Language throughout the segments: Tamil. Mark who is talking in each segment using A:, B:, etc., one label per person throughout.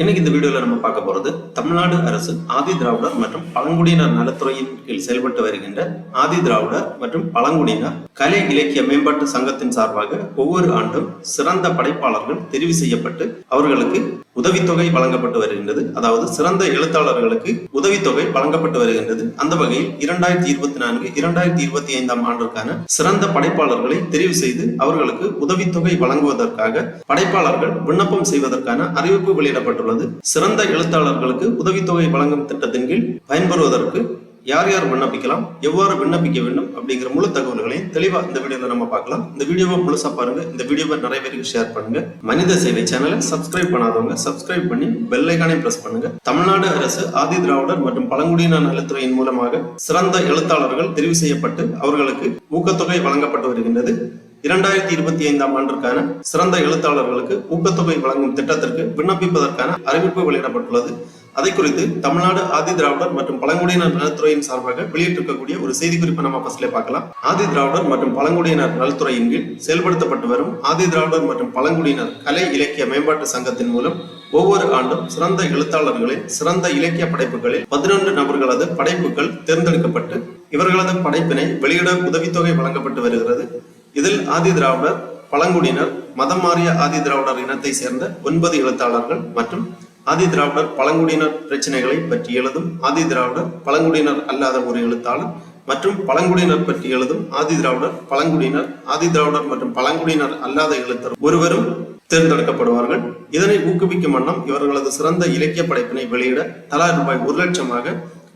A: இன்னைக்கு இந்த வீடியோவில் நம்ம பார்க்க போகிறது தமிழ்நாடு அரசு ஆதி திராவிடர் மற்றும் பழங்குடியினர் நலத்துறையின் கீழ் செயல்பட்டு வருகின்ற ஆதி திராவிடர் மற்றும் பழங்குடியினர் கலை இலக்கிய மேம்பாட்டு சங்கத்தின் சார்பாக ஒவ்வொரு ஆண்டும் சிறந்த படைப்பாளர்கள் தெரிவு செய்யப்பட்டு அவர்களுக்கு உதவித்தொகை வழங்கப்பட்டு வருகின்றது அதாவது சிறந்த எழுத்தாளர்களுக்கு உதவித்தொகை வழங்கப்பட்டு வருகின்றது அந்த வகையில் இரண்டாயிரத்தி இருபத்தி நான்கு இரண்டாயிரத்தி இருபத்தி ஐந்தாம் ஆண்டுக்கான சிறந்த படைப்பாளர்களை தெரிவு செய்து அவர்களுக்கு உதவித்தொகை வழங்குவதற்காக படைப்பாளர்கள் விண்ணப்பம் செய்வதற்கான அறிவிப்பு வெளியிடப்பட்டுள்ளது உள்ளது சிறந்த எழுத்தாளர்களுக்கு உதவித்தொகை வழங்கும் திட்டத்தின் கீழ் பயன்பெறுவதற்கு யார் யார் விண்ணப்பிக்கலாம் எவ்வாறு விண்ணப்பிக்க வேண்டும் அப்படிங்கிற முழு தகவல்களையும் தெளிவாக இந்த வீடியோவில் நம்ம பார்க்கலாம் இந்த வீடியோவை முழுசா பாருங்க இந்த வீடியோவை நிறைய பேருக்கு ஷேர் பண்ணுங்க மனித சேவை சேனலை சப்ஸ்கிரைப் பண்ணாதவங்க சப்ஸ்கிரைப் பண்ணி பெல்லைக்கானையும் பிரஸ் பண்ணுங்க தமிழ்நாடு அரசு ஆதி திராவிடர் மற்றும் பழங்குடியினர் நலத்துறையின் மூலமாக சிறந்த எழுத்தாளர்கள் தெரிவு செய்யப்பட்டு அவர்களுக்கு ஊக்கத்தொகை வழங்கப்பட்டு வருகின்றது இரண்டாயிரத்தி இருபத்தி ஐந்தாம் ஆண்டிற்கான சிறந்த எழுத்தாளர்களுக்கு ஊக்கத்தொகை வழங்கும் திட்டத்திற்கு விண்ணப்பிப்பதற்கான அறிவிப்பு வெளியிடப்பட்டுள்ளது அதை குறித்து தமிழ்நாடு ஆதி திராவிடர் மற்றும் பழங்குடியினர் நலத்துறையின் சார்பாக வெளியிட்டிருக்கக்கூடிய ஒரு குறிப்பை நம்ம ஃபர்ஸ்ட்ல பார்க்கலாம் ஆதி திராவிடர் மற்றும் பழங்குடியினர் நலத்துறையின் கீழ் செயல்படுத்தப்பட்டு வரும் ஆதி திராவிடர் மற்றும் பழங்குடியினர் கலை இலக்கிய மேம்பாட்டு சங்கத்தின் மூலம் ஒவ்வொரு ஆண்டும் சிறந்த எழுத்தாளர்களின் சிறந்த இலக்கிய படைப்புகளில் பதினொன்று நபர்களது படைப்புகள் தேர்ந்தெடுக்கப்பட்டு இவர்களது படைப்பினை வெளியிட உதவித்தொகை வழங்கப்பட்டு வருகிறது இதில் ஆதி திராவிடர் பழங்குடியினர் மதம் மாறிய ஆதி திராவிடர் இனத்தை சேர்ந்த ஒன்பது எழுத்தாளர்கள் மற்றும் ஆதி திராவிடர் பழங்குடியினர் பிரச்சனைகளை பற்றி எழுதும் ஆதி திராவிடர் பழங்குடியினர் அல்லாத ஒரு எழுத்தாளர் மற்றும் பழங்குடியினர் பற்றி எழுதும் ஆதி திராவிடர் பழங்குடியினர் ஆதி திராவிடர் மற்றும் பழங்குடியினர் அல்லாத எழுத்தர் ஒருவரும் தேர்ந்தெடுக்கப்படுவார்கள் இதனை ஊக்குவிக்கும் வண்ணம் இவர்களது சிறந்த இலக்கிய படைப்பினை வெளியிட தலா ரூபாய் ஒரு லட்சமாக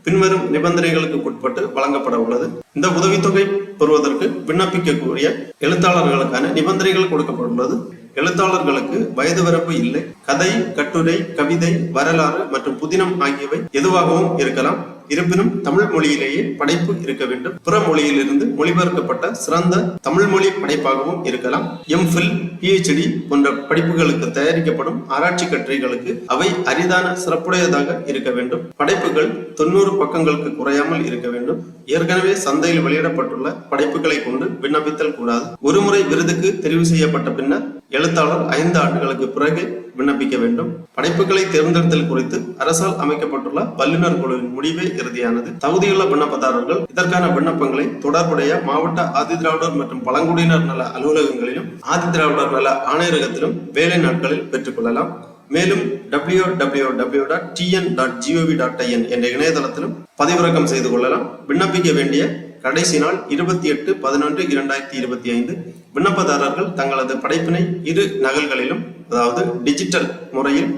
A: பின்வரும் நிபந்தனைகளுக்கு உட்பட்டு வழங்கப்பட உள்ளது இந்த உதவித்தொகை பெறுவதற்கு விண்ணப்பிக்கக்கூடிய எழுத்தாளர்களுக்கான நிபந்தனைகள் கொடுக்கப்பட்டுள்ளது எழுத்தாளர்களுக்கு வயது வரப்பு இல்லை கதை கட்டுரை கவிதை வரலாறு மற்றும் புதினம் ஆகியவை எதுவாகவும் இருக்கலாம் இருப்பினும் தமிழ் மொழியிலேயே படைப்பு இருக்க வேண்டும் பிற மொழியிலிருந்து மொழிபெயர்க்கப்பட்ட சிறந்த தமிழ் மொழி படைப்பாகவும் இருக்கலாம் எம்ஃபில் பிஹெச்டி போன்ற படிப்புகளுக்கு தயாரிக்கப்படும் ஆராய்ச்சி கட்டுரைகளுக்கு அவை அரிதான சிறப்புடையதாக இருக்க வேண்டும் படைப்புகள் தொண்ணூறு பக்கங்களுக்கு குறையாமல் இருக்க வேண்டும் ஏற்கனவே சந்தையில் வெளியிடப்பட்டுள்ள படைப்புகளை கொண்டு விண்ணப்பித்தல் கூடாது ஒருமுறை விருதுக்கு தெரிவு செய்யப்பட்ட பின்னர் எழுத்தாளர் ஐந்து ஆண்டுகளுக்கு பிறகு விண்ணப்பிக்க வேண்டும் படைப்புகளை தேர்ந்தெடுத்தல் குறித்து அரசால் அமைக்கப்பட்டுள்ள வல்லுநர் குழுவின் முடிவே இறுதியானது தகுதியுள்ள விண்ணப்பதாரர்கள் இதற்கான விண்ணப்பங்களை தொடர்புடைய மாவட்ட ஆதிதிராவிடர் மற்றும் பழங்குடியினர் நல அலுவலகங்களிலும் ஆதிதிராவிடர் நல ஆணையரகத்திலும் வேலை நாட்களில் பெற்றுக்கொள்ளலாம் மேலும் W W W dot TN dot GOV dot IN என்ற இணையதளத்திலும் பதிவிறக்கம் செய்து கொள்ளலாம் விண்ணப்பிக்க வேண்டிய கடைசி நாள் இருபத்தி எட்டு பதினொன்று இரண்டாயிரத்தி இருபத்தி ஐந்து விண்ணப்பதாரர்கள் தங்களது படைப்பினை இரு நகல்களிலும் அதாவது டிஜிட்டல் முறையில்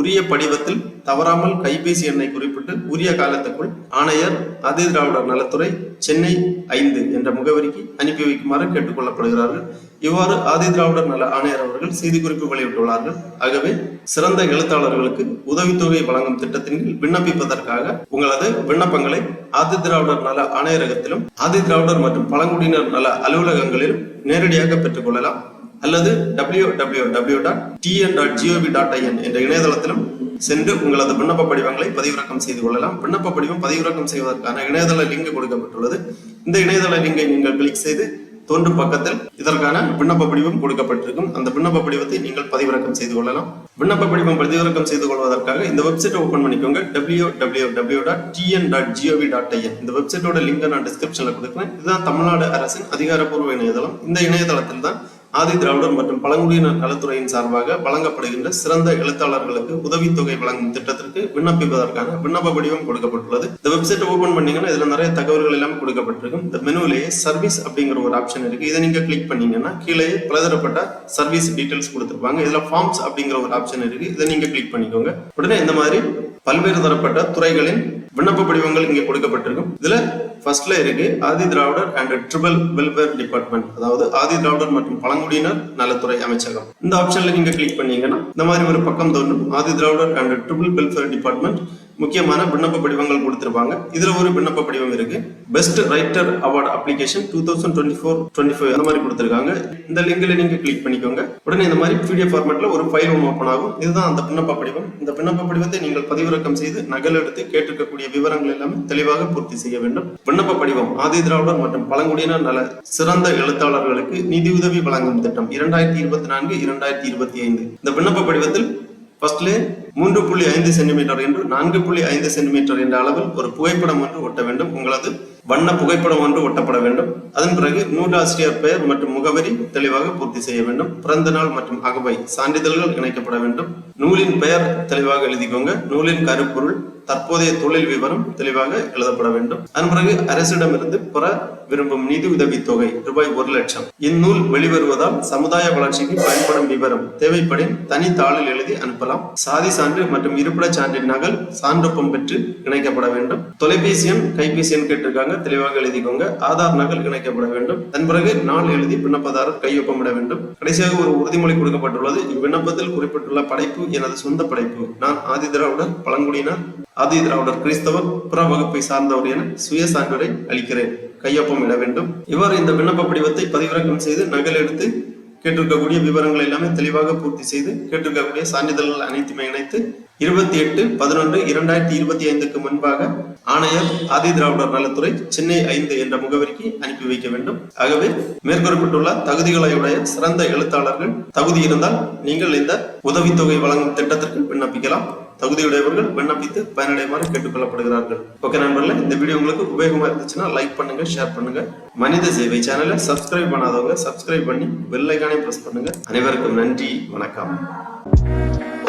A: உரிய படிவத்தில் தவறாமல் கைபேசி எண்ணை குறிப்பிட்டு உரிய காலத்துக்குள் ஆணையர் ஆதி திராவிடர் நலத்துறை சென்னை ஐந்து என்ற முகவரிக்கு அனுப்பி வைக்குமாறு கேட்டுக்கொள்ளப்படுகிறார்கள் இவ்வாறு ஆதி திராவிடர் நல ஆணையர் அவர்கள் செய்தி குறிப்பு வெளியிட்டுள்ளார்கள் ஆகவே சிறந்த எழுத்தாளர்களுக்கு உதவித்தொகை வழங்கும் திட்டத்தின் கீழ் விண்ணப்பிப்பதற்காக உங்களது விண்ணப்பங்களை ஆதி திராவிடர் நல ஆணையரகத்திலும் ஆதி திராவிடர் மற்றும் பழங்குடியினர் நல அலுவலகங்களிலும் நேரடியாக பெற்றுக்கொள்ளலாம் அல்லது W W W dot TN dot GOV dot IN என்ற இணையதளத்திலும் சென்று உங்களது விண்ணப்ப படிவங்களை பதிவிறக்கம் செய்து கொள்ளலாம் விண்ணப்ப படிவம் பதிவிறக்கம் செய்வதற்கான இணையதள லிங்க் கொடுக்கப்பட்டுள்ளது இந்த இணையதள லிங்கை நீங்கள் கிளிக் செய்து தோன்றும் பக்கத்தில் இதற்கான விண்ணப்ப படிவம் கொடுக்கப்பட்டிருக்கும் அந்த விண்ணப்ப படிவத்தை நீங்கள் பதிவிறக்கம் செய்து கொள்ளலாம் விண்ணப்ப படிவம் பதிவிறக்கம் செய்து கொள்வதற்காக இந்த வெப்சைட் ஓபன் பண்ணிக்கோங்க W W W dot TN dot GOV dot IN இந்த வெப்சைட்டோட லிங்கை நான் டிஸ்கிரிப்ஷன்ல கொடுக்குறேன் இதுதான் தமிழ்நாடு அரசின் அதிகாரப்பூர்வ இணையதளம் இந்த இணையதளத்தில் தான் ஆதி திராவிடர் மற்றும் பழங்குடியினர் நலத்துறையின் சார்பாக வழங்கப்படுகின்ற சிறந்த எழுத்தாளர்களுக்கு உதவித்தொகை வழங்கும் திட்டத்திற்கு விண்ணப்பிப்பதற்கான விண்ணப்ப வடிவம் கொடுக்கப்பட்டுள்ளது இந்த வெப்சைட் ஓபன் பண்ணீங்கன்னா இதுல நிறைய தகவல்கள் எல்லாம் கொடுக்கப்பட்டிருக்கும் இந்த மெனுவிலேயே சர்வீஸ் அப்படிங்கிற ஒரு ஆப்ஷன் இருக்கு இதை நீங்க கிளிக் பண்ணீங்கன்னா கீழே பலதரப்பட்ட சர்வீஸ் டீடைல்ஸ் கொடுத்துருப்பாங்க இதுல ஃபார்ம்ஸ் அப்படிங்கிற ஒரு ஆப்ஷன் இருக்கு இதை நீங்க கிளிக் பண்ணிக்கோங்க உடனே இந்த மாதிரி பல்வேறு தரப்பட்ட துறைகளின் விண்ணப்ப படிவங்கள் இங்கே கொடுக்கப்பட்டிருக்கும் இதுல ஃபர்ஸ்ட்ல இருக்கு Adi Dravidar and tribal welfare department அதாவது ஆதி திராவிடர் மற்றும் பழங்குடியினர் நலத்துறை அமைச்சகம் இந்த ஆப்ஷன்ல நீங்க கிளிக் பண்ணீங்கன்னா இந்த மாதிரி ஒரு பக்கம் தோன்றும் Adi Dravidar and tribal welfare department முக்கியமான விண்ணப்ப படிவங்கள் கொடுத்துருப்பாங்க இதுல ஒரு விண்ணப்ப படிவம் இருக்கு best writer award application two thousand twenty four twenty five அந்த மாதிரி கொடுத்துருக்காங்க இந்த லிங்க்ல நீங்க கிளிக் பண்ணிக்கோங்க உடனே இந்த மாதிரி பிடிஎஃப் ஃபார்மேட்ல ஒரு ஃபைல் ஒன்று ஓப்பன் ஆகும் இதுதான் அந்த விண்ணப்ப படிவம் இந்த விண்ணப்ப படிவத்தை நீங்கள் பதிவிறக்கம் செய்து நகல் எடுத்து கேட்டிருக்கக்கூடிய விவரங்கள் எல்லாமே தெளிவாக பூர்த்தி செய்ய வேண்டும் விண்ணப்ப படிவம் ஆதி திராவிடர் மற்றும் பழங்குடியினர் நல சிறந்த எழுத்தாளர்களுக்கு நிதியுதவி வழங்கும் திட்டம் இரண்டாயிரத்தி இருபத்தி நான்கு இரண்டாயிரத்தி இருபத்தி ஐந்து இந்த விண்ணப்ப படிவத்தில் ஃபர்ஸ்ட்ல மூன்று புள்ளி ஐந்து சென்டிமீட்டர் என்று நான்கு புள்ளி ஐந்து சென்டிமீட்டர் என்ற அளவில் ஒரு புகைப்படம் ஒன்று ஒட்ட வேண்டும் உங்களது வண்ண புகைப்படம் ஒன்று ஒட்டப்பட வேண்டும் அதன் பிறகு நூலாசிரியர் பெயர் மற்றும் முகவரி தெளிவாக பூர்த்தி செய்ய வேண்டும் பிறந்த நாள் மற்றும் அகவை சான்றிதழ்கள் இணைக்கப்பட வேண்டும் நூலின் பெயர் தெளிவாக எழுதிக்கோங்க நூலின் கருப்பொருள் தற்போதைய தொழில் விவரம் தெளிவாக எழுதப்பட வேண்டும் அதன் பிறகு அரசிடமிருந்து பெற விரும்பும் நிதி உதவித்தொகை ரூபாய் ஒரு லட்சம் இந்நூல் வெளிவருவதால் சமுதாய வளர்ச்சிக்கு பயன்படும் விவரம் தேவைப்படின் தனி தாளில் எழுதி அனுப்பலாம் சாதி சான்று மற்றும் இருப்பிட சான்றின் நகல் சான்றொப்பம் பெற்று இணைக்கப்பட வேண்டும் தொலைபேசி எண் கைபேசி எண் கேட்டிருக்காங்க தெளிவாக எழுதிக்கோங்க ஆதார் நகல் இணைக்கப்பட வேண்டும் அதன் பிறகு நாள் எழுதி விண்ணப்பதாரர் கையொப்பமிட வேண்டும் கடைசியாக ஒரு உறுதிமொழி கொடுக்கப்பட்டுள்ளது இவ்விண்ணப்பத்தில் குறிப்பிட்டுள்ள படைப்பு எனது சொந்த படைப்பு நான் ஆதி திராவிடர் பழங்குடியினர் ஆதி திராவிடர் கிறிஸ்தவர் புற வகுப்பை சார்ந்தவர் என சுய சான்றிதழை அளிக்கிறேன் கையொப்பம் இட வேண்டும் இவர் இந்த விண்ணப்ப படிவத்தை பதிவிறக்கம் செய்து நகல் எடுத்து கேட்டிருக்கக்கூடிய விவரங்கள் எல்லாமே தெளிவாக பூர்த்தி செய்து கேட்டிருக்கக்கூடிய சான்றிதழ்கள் அனைத்துமே இணைத்து இருபத்தி எட்டு பதினொன்று இரண்டாயிரத்தி இருபத்தி ஐந்துக்கு முன்பாக ஆணையர் ஆதி திராவிடர் நலத்துறை சென்னை ஐந்து என்ற முகவரிக்கு அனுப்பி வைக்க வேண்டும் ஆகவே மேற்குறிப்பிட்டுள்ள தகுதிகளையுடைய சிறந்த எழுத்தாளர்கள் தகுதி இருந்தால் நீங்கள் இந்த உதவித்தொகை வழங்கும் திட்டத்திற்கு விண்ணப்பிக்கலாம் தகுதியுடையவர்கள் விண்ணப்பித்து பயனடையுமாறு கேட்டுக்கொள்ளப்படுகிறார்கள் ஓகே நண்பர்கள் இந்த வீடியோ உங்களுக்கு உபயோகமா இருந்துச்சுன்னா லைக் பண்ணுங்க ஷேர் பண்ணுங்க மனித சேவை சேனலை சப்ஸ்கிரைப் பண்ணாதவங்க சப்ஸ்கிரைப் பண்ணி வெள்ளைக்கானே ப்ரெஸ் பண்ணுங்க அனைவருக்கும் நன்றி வணக்கம்